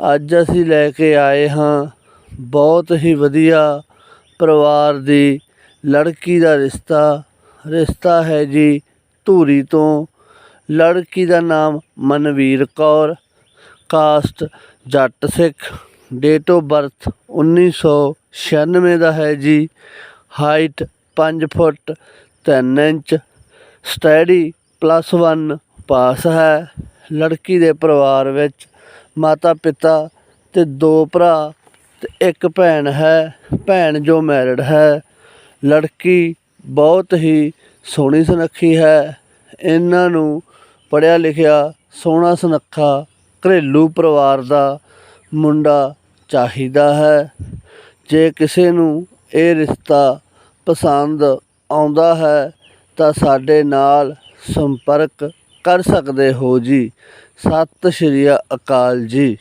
ਅੱਜ ਅਸੀਂ ਲੈ ਕੇ ਆਏ ਹਾਂ ਬਹੁਤ ਹੀ ਵਧੀਆ ਪਰਿਵਾਰ ਦੀ ਲੜਕੀ ਦਾ ਰਿਸ਼ਤਾ। ਰਿਸ਼ਤਾ ਹੈ ਜੀ ਧੂਰੀ ਤੋਂ। ਲੜਕੀ ਦਾ ਨਾਮ Manveer Kaur, caste Jatt Sikh. Date of birth 1996 ਦਾ ਹੈ ਜੀ। Height 5 foot 3 inch. Study plus 1 pass ਹੈ। ਲੜਕੀ ਦੇ ਪਰਿਵਾਰ ਵਿੱਚ ਮਾਤਾ ਪਿਤਾ ਤੇ ਦੋ ਭਰਾ ਤੇ ਇੱਕ ਭੈਣ ਹੈ, ਭੈਣ ਜੋ ਮੈਰਿਡ ਹੈ। ਲੜਕੀ ਬਹੁਤ ਹੀ ਸੋਹਣੀ ਸੁਨੱਖੀ ਹੈ। ਇਹਨਾਂ ਨੂੰ ਪੜ੍ਹਿਆ ਲਿਖਿਆ ਸੋਹਣਾ ਸੁਨੱਖਾ ਘਰੇਲੂ ਪਰਿਵਾਰ ਦਾ ਮੁੰਡਾ ਚਾਹੀਦਾ ਹੈ। ਜੇ ਕਿਸੇ ਨੂੰ ਇਹ ਰਿਸ਼ਤਾ ਪਸੰਦ ਆਉਂਦਾ ਹੈ ਤਾਂ ਸਾਡੇ ਨਾਲ ਸੰਪਰਕ ਕਰ ਸਕਦੇ ਹੋ ਜੀ। ਸਤਿ ਸ਼੍ਰੀ ਅਕਾਲ ਜੀ।